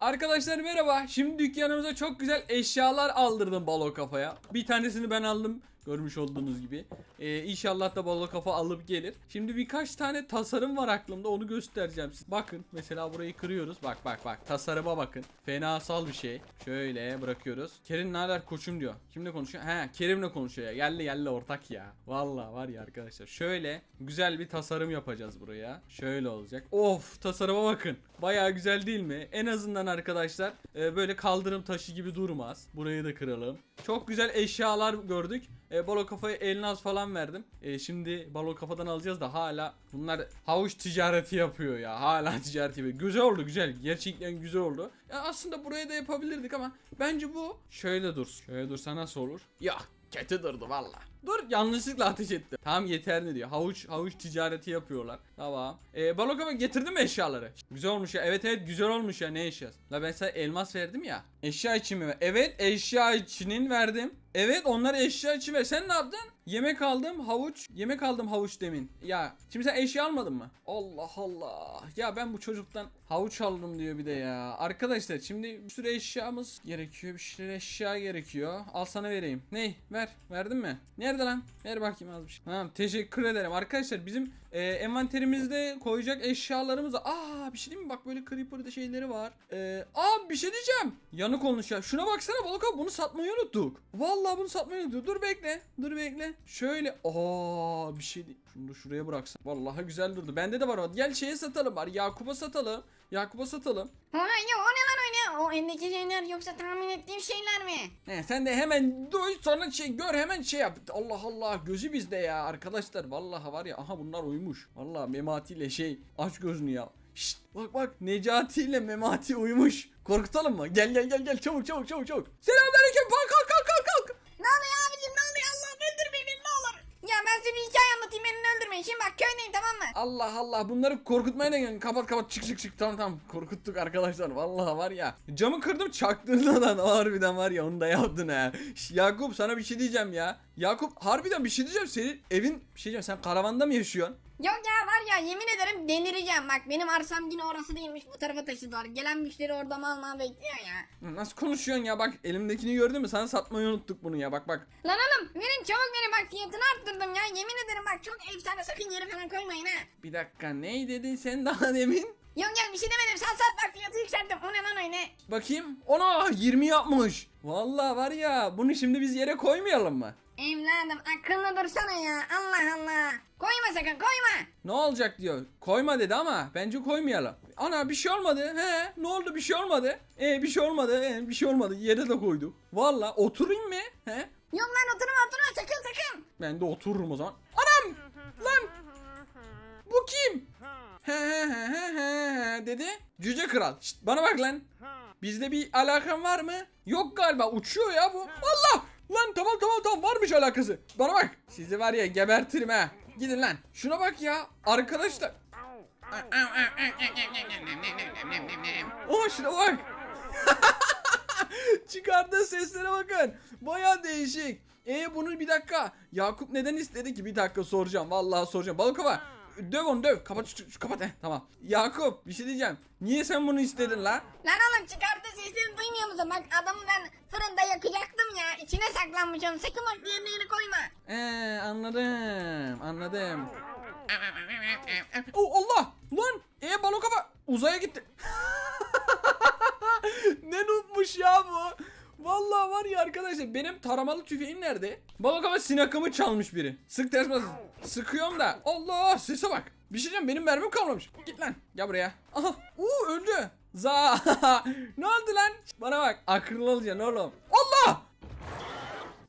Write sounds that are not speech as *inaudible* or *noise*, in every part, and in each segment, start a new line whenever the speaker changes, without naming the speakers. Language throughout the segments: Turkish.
Arkadaşlar merhaba. Şimdi dükkanımıza çok güzel eşyalar aldırdım balo kafaya. Bir tanesini ben aldım. Görmüş olduğunuz gibi. Ee, inşallah da balo kafa alıp gelir. Şimdi birkaç tane tasarım var aklımda. Onu göstereceğim size. Bakın mesela burayı kırıyoruz. Bak bak bak. Tasarıma bakın. Fenasal bir şey. Şöyle bırakıyoruz. Kerim ne haber koçum diyor. Kimle konuşuyor? He Kerim'le konuşuyor ya. Geldi geldi ortak ya. Vallahi var ya arkadaşlar. Şöyle güzel bir tasarım yapacağız buraya. Şöyle olacak. Of tasarıma bakın. Baya güzel değil mi? En azından arkadaşlar e, böyle kaldırım taşı gibi durmaz. Burayı da kıralım. Çok güzel eşyalar gördük. E, balo kafaya elnaz falan verdim. E, şimdi balo kafadan alacağız da hala bunlar havuç ticareti yapıyor ya. Hala *laughs* ticaret yapıyor. Güzel oldu güzel. Gerçekten güzel oldu. Ya aslında buraya da yapabilirdik ama bence bu şöyle dursun. Şöyle dursa nasıl olur? Ya kötü durdu valla. Dur yanlışlıkla ateş etti. Tamam yeterli diyor. Havuç havuç ticareti yapıyorlar. Tamam. Ee, balok ama getirdin mi eşyaları? Güzel olmuş ya. Evet evet güzel olmuş ya. Ne eşyası? La ben sana elmas verdim ya. Eşya için mi? Evet eşya içinin verdim. Evet onlar eşya için ver. Sen ne yaptın? Yemek aldım havuç. Yemek aldım havuç demin. Ya şimdi sen eşya almadın mı? Allah Allah. Ya ben bu çocuktan havuç aldım diyor bir de ya. Arkadaşlar şimdi bir sürü eşyamız gerekiyor. Bir sürü eşya gerekiyor. Al sana vereyim. Ney? Ver. Verdin mi? Nerede lan? Ver bakayım az bir şey. Tamam teşekkür ederim. Arkadaşlar bizim e, envanterimizde koyacak eşyalarımız. Aa bir şey değil mi? Bak böyle creeper'da şeyleri var. E, aa bir şey diyeceğim. Yanık olmuş ya. Şuna baksana balık abi bunu satmayı unuttuk. Vallahi bunu satmayı unuttuk. Dur bekle. Dur bekle. Şöyle. Aa bir şey değil. Şunu da şuraya bıraksan. Vallahi güzel durdu. Bende de var o. Gel şeye satalım bari. Yakup'a satalım. Yakup'a satalım.
Ulan ya o ne lan öyle? O eldeki şeyler yoksa tahmin ettiğim şeyler mi?
He, sen de hemen duy sonra şey gör hemen şey yap. Allah Allah gözü bizde ya arkadaşlar. Vallahi var ya aha bunlar uyumuş. Vallahi Memati ile şey aç gözünü ya. Şşt bak bak Necati ile Memati uyumuş. Korkutalım mı? Gel gel gel gel çabuk çabuk çabuk çabuk. Selamünaleyküm. Kalk kalk
beni öldürmeyin. Şimdi bak köydeyim tamam mı?
Allah Allah bunları korkutmaya ne gelin? Kapat kapat çık çık çık tamam tamam korkuttuk arkadaşlar vallahi var ya camı kırdım çaktığında lan *laughs* harbiden var ya onu da yaptın ha. Yakup sana bir şey diyeceğim ya. Yakup harbiden bir şey diyeceğim senin evin bir şey diyeceğim sen karavanda mı yaşıyorsun?
Yok ya var ya yemin ederim delireceğim. Bak benim arsam yine orası değilmiş bu tarafa taşıdılar. Gelen müşteri orada mal mal bekliyor ya.
Nasıl konuşuyorsun ya bak elimdekini gördün mü sana satmayı unuttuk bunu ya bak bak.
Lan oğlum verin çabuk verin bak fiyatını arttırdım ya. Yemin ederim bak çok efsane sakın yere falan koymayın ha.
Bir dakika ne dedin sen daha demin?
Yok ya bir şey demedim sen sat bak fiyatı yükselttim. O ne lan öyle?
Bakayım ona 20 yapmış. Vallahi var ya bunu şimdi biz yere koymayalım mı?
Evladım akıllı dursana ya Allah Allah. Koyma sakın koyma.
Ne olacak diyor. Koyma dedi ama bence koymayalım. Ana bir şey olmadı. He ne oldu bir şey olmadı. E bir şey olmadı. E, bir şey olmadı. Yere de koyduk. Valla oturayım mı? He?
Yok lan oturma oturma sakın sakın.
Ben de otururum o zaman. Anam! He he he he dedi. Cüce kral. Şşt, bana bak lan. Bizde bir alakan var mı? Yok galiba. Uçuyor ya bu. Allah! Lan tamam tamam tamam varmış alakası. Bana bak. Sizi var ya gebertirim ha. Gidin lan. Şuna bak ya. Arkadaşlar. Oh şuna bak. *laughs* Çıkardığı seslere bakın. Baya değişik. E bunu bir dakika. Yakup neden istedi ki? Bir dakika soracağım. Vallahi soracağım. Balkova. Döv onu döv. Kapat şu, şu- kapat. He, tamam. Yakup bir şey diyeceğim. Niye sen bunu istedin la?
Lan oğlum çıkarttı sesini duymuyor musun? Bak adamı ben fırında yakacaktım ya. İçine saklanmış onu. Sakın bak diğerine yeri koyma.
Eee anladım. Anladım. Oh Allah! Lan! E balon kafa uzaya gitti. *laughs* ne nutmuş ya bu. Vallahi var ya arkadaşlar benim taramalı tüfeğim nerede? Balon kafa sinakımı çalmış biri. Sık ters. Sıkıyorum da. Allah sese bak. Bir şey diyeceğim benim mermim kalmamış. Git lan. Gel buraya. Aha. Uuu öldü. Za. *laughs* ne oldu lan? Bana bak. Akıllı olacaksın oğlum. Allah!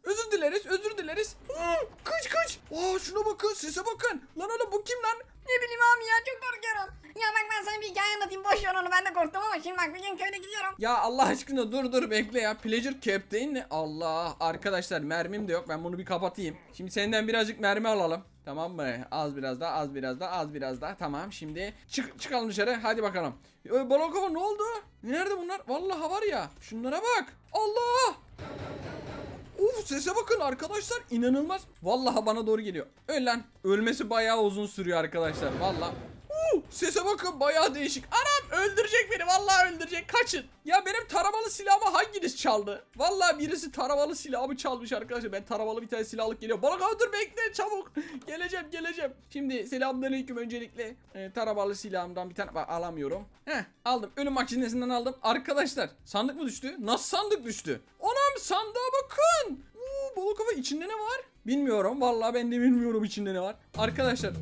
Özür dileriz, özür dileriz. Aa, Kıç kıç. Aa şuna bakın, sese bakın. Lan oğlum bu kim lan?
Ne bileyim abi ya çok korkuyorum. Ya bak ben sana bir hikaye anlatayım. Boş ver onu ben de korktum ama şimdi bak bir gün köyde gidiyorum.
Ya Allah aşkına dur dur bekle ya. Pleasure Captain ne? Allah arkadaşlar mermim de yok. Ben bunu bir kapatayım. Şimdi senden birazcık mermi alalım. Tamam mı? Az biraz daha, az biraz daha, az biraz daha. Tamam şimdi çık çıkalım dışarı. Hadi bakalım. Ee, Balon kafa ne oldu? Nerede bunlar? Vallahi var ya. Şunlara bak. Allah! Uf sese bakın arkadaşlar inanılmaz. Vallahi bana doğru geliyor. Öl. Ölmesi bayağı uzun sürüyor arkadaşlar. Vallahi. Huu, sese bakın bayağı değişik. Anam öldürecek beni vallahi öldürecek. Kaçın. Ya benim taramalı silahımı hanginiz çaldı? Vallahi birisi taramalı silahımı çalmış arkadaşlar. Ben taramalı bir tane silahlık geliyor. Bana kaldır bekle çabuk. *laughs* geleceğim geleceğim. Şimdi selamünaleyküm öncelikle. Ee, taramalı silahımdan bir tane alamıyorum. Heh aldım. Ölüm makinesinden aldım. Arkadaşlar sandık mı düştü? Nasıl sandık düştü? Anam sandığa bakın. Uuu balık kafa içinde ne var? Bilmiyorum. Vallahi ben de bilmiyorum içinde ne var. Arkadaşlar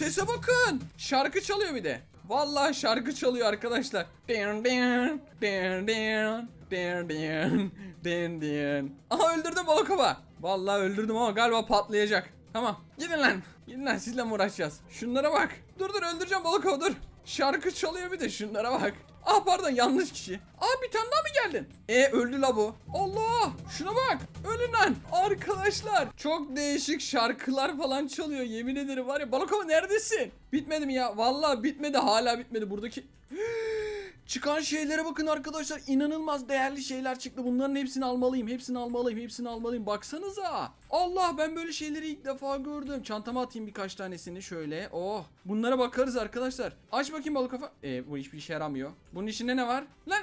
Sese bakın. Şarkı çalıyor bir de. Vallahi şarkı çalıyor arkadaşlar. Dın dın, dın dın, dın dın, dın dın. Aha öldürdüm balıkova. Vallahi öldürdüm ama galiba patlayacak. Tamam gidin lan. Gidin lan sizle mi uğraşacağız? Şunlara bak. Dur dur öldüreceğim balıkova dur. Şarkı çalıyor bir de şunlara bak. Ah pardon yanlış kişi. Aa bir tane daha mı geldin? E öldü la bu. Allah şuna bak. Ölün lan. Arkadaşlar çok değişik şarkılar falan çalıyor. Yemin ederim var ya Balakova neredesin? Bitmedi mi ya? Vallahi bitmedi hala bitmedi. Buradaki *gasps* Çıkan şeylere bakın arkadaşlar. İnanılmaz değerli şeyler çıktı. Bunların hepsini almalıyım. Hepsini almalıyım. Hepsini almalıyım. Baksanıza. Allah ben böyle şeyleri ilk defa gördüm. Çantama atayım birkaç tanesini şöyle. Oh. Bunlara bakarız arkadaşlar. Aç bakayım balık kafa. E bu hiçbir işe yaramıyor. Bunun içinde ne var? Lan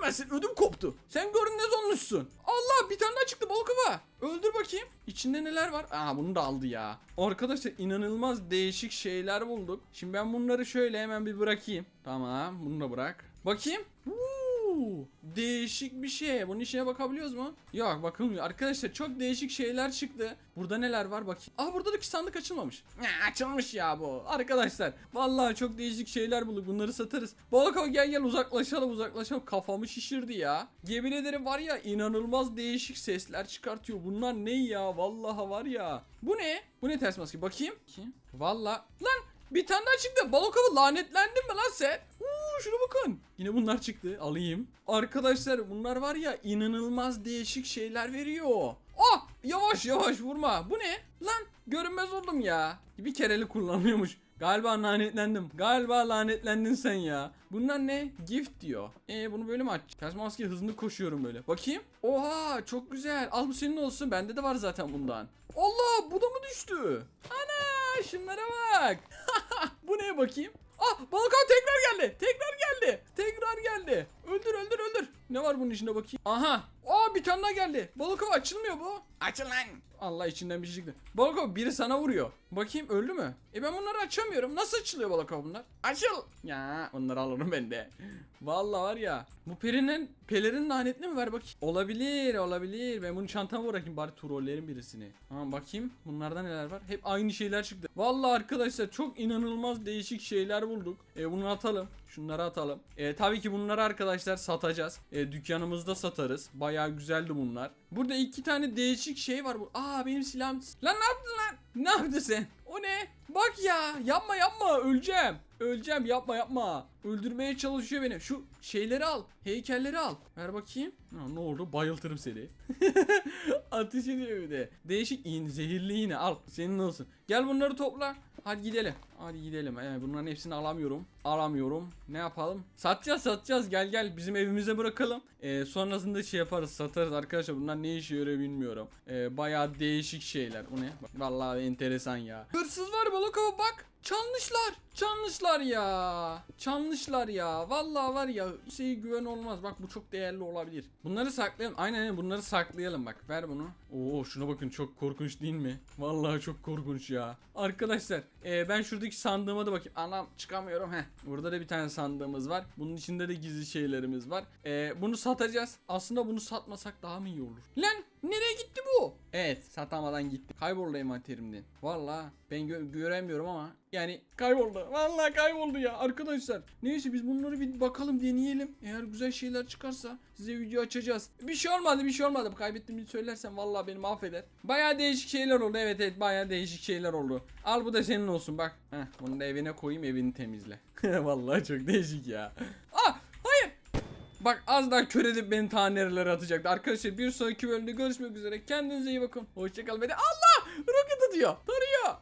görünmezsin? Ödüm koptu. Sen görünmez olmuşsun. Allah bir tane daha çıktı balık kafa. Öldür bakayım. İçinde neler var? Aa bunu da aldı ya. Arkadaşlar inanılmaz değişik şeyler bulduk. Şimdi ben bunları şöyle hemen bir bırakayım. Tamam bunu da bırak. Bakayım. Değişik bir şey. Bunun içine bakabiliyoruz mu? Yok bakılmıyor. Arkadaşlar çok değişik şeyler çıktı. Burada neler var bakayım. Aa burada da ki sandık açılmamış. Ya, açılmış ya bu. Arkadaşlar vallahi çok değişik şeyler bulduk. Bunları satarız. Balako gel gel uzaklaşalım uzaklaşalım. Kafamı şişirdi ya. Yemin ederim var ya inanılmaz değişik sesler çıkartıyor. Bunlar ne ya? Vallahi var ya. Bu ne? Bu ne ters maske? Bakayım. Kim? Vallahi. Lan bir tane daha çıktı. Balokova lanetlendin mi lan sen? Şuna bakın. Yine bunlar çıktı. Alayım. Arkadaşlar bunlar var ya inanılmaz değişik şeyler veriyor. Ah yavaş yavaş vurma. Bu ne? Lan görünmez oldum ya. Bir kereli kullanıyormuş. Galiba lanetlendim. Galiba lanetlendin sen ya. Bunlar ne? Gift diyor. E bunu böyle mi aç? Ters maske hızlı koşuyorum böyle. Bakayım. Oha çok güzel. Al bu senin olsun. Bende de var zaten bundan. Allah bu da mı düştü? Ana şunlara bak. *laughs* bu neye bakayım? Ah balık ağa tekrar geldi. Tekrar geldi. Tekrar geldi. Öldür öldür öldür. Ne var bunun içinde bakayım? Aha. Aa bir tane daha geldi. Balık ağa açılmıyor bu. Açıl lan. Allah içinden bir şey çıktı. Balık ağa biri sana vuruyor. Bakayım öldü mü? E ben bunları açamıyorum. Nasıl açılıyor balık ağa bunlar? Açıl. Ya onları alırım ben de. Vallahi var ya. Bu perinin pelerin lanetli mi ver bakayım. Olabilir olabilir. Ben bunu çantama bırakayım bari trollerin birisini. Tamam bakayım. Bunlarda neler var? Hep aynı şeyler çıktı. Vallahi arkadaşlar çok inanılmaz değişik şeyler bulduk. E bunu atalım. Şunları atalım. E, tabii ki bunları arkadaşlar satacağız. E, dükkanımızda satarız. Bayağı güzeldi bunlar. Burada iki tane değişik şey var. Aa benim silahım. Lan ne yaptın lan? Ne yaptın sen? O ne? Bak ya yapma yapma öleceğim. Öleceğim yapma yapma. Öldürmeye çalışıyor beni. Şu şeyleri al. Heykelleri al. Ver bakayım. Ha, ne oldu? Bayıltırım seni. *laughs* Ateş ediyor bir de. Değişik iğne, zehirli iğne al. Senin olsun. Gel bunları topla. Hadi gidelim. Hadi gidelim. Ee, bunların hepsini alamıyorum. Alamıyorum. Ne yapalım? Satacağız satacağız. Gel gel bizim evimize bırakalım. Ee, sonrasında şey yaparız satarız arkadaşlar. Bunlar ne işe yarıyor bilmiyorum. Ee, bayağı değişik şeyler. Bu ne? Vallahi enteresan ya. Hırsız var Balakova bak. Çalmışlar. Çalmışlar ya. Çalmışlar ya. Vallahi var ya şey güven olmaz. Bak bu çok değerli olabilir. Bunları saklayalım. Aynen aynen bunları saklayalım bak. Ver bunu. Oo şuna bakın çok korkunç değil mi? Vallahi çok korkunç ya. Arkadaşlar e, ben şuradaki sandığıma da bakayım. Anam çıkamıyorum. Heh. Burada da bir tane sandığımız var. Bunun içinde de gizli şeylerimiz var. E, bunu satacağız. Aslında bunu satmasak daha mı iyi olur? Lan nereye gitti bu? Evet satamadan gitti. Kayboldu envanterimden. Vallahi ben gö- göremiyorum ama yani kayboldu. Vallahi kayboldu ya arkadaşlar. Neyse biz bunları bir bakalım deneyelim. Eğer güzel şeyler çıkarsa size video açacağız. Bir şey olmadı bir şey olmadı. Kaybettiğimi söylersem vallahi beni mahveder. Baya değişik şeyler oldu. Evet evet baya değişik şeyler oldu. Al bu da senin olsun bak. Heh, bunu da evine koyayım evini temizle. *laughs* vallahi çok değişik ya. Bak az daha kör edip beni ta nerelere atacaktı. Arkadaşlar bir sonraki bölümde görüşmek üzere. Kendinize iyi bakın. Hoşçakalın. De Allah! Roket atıyor. Tarıyor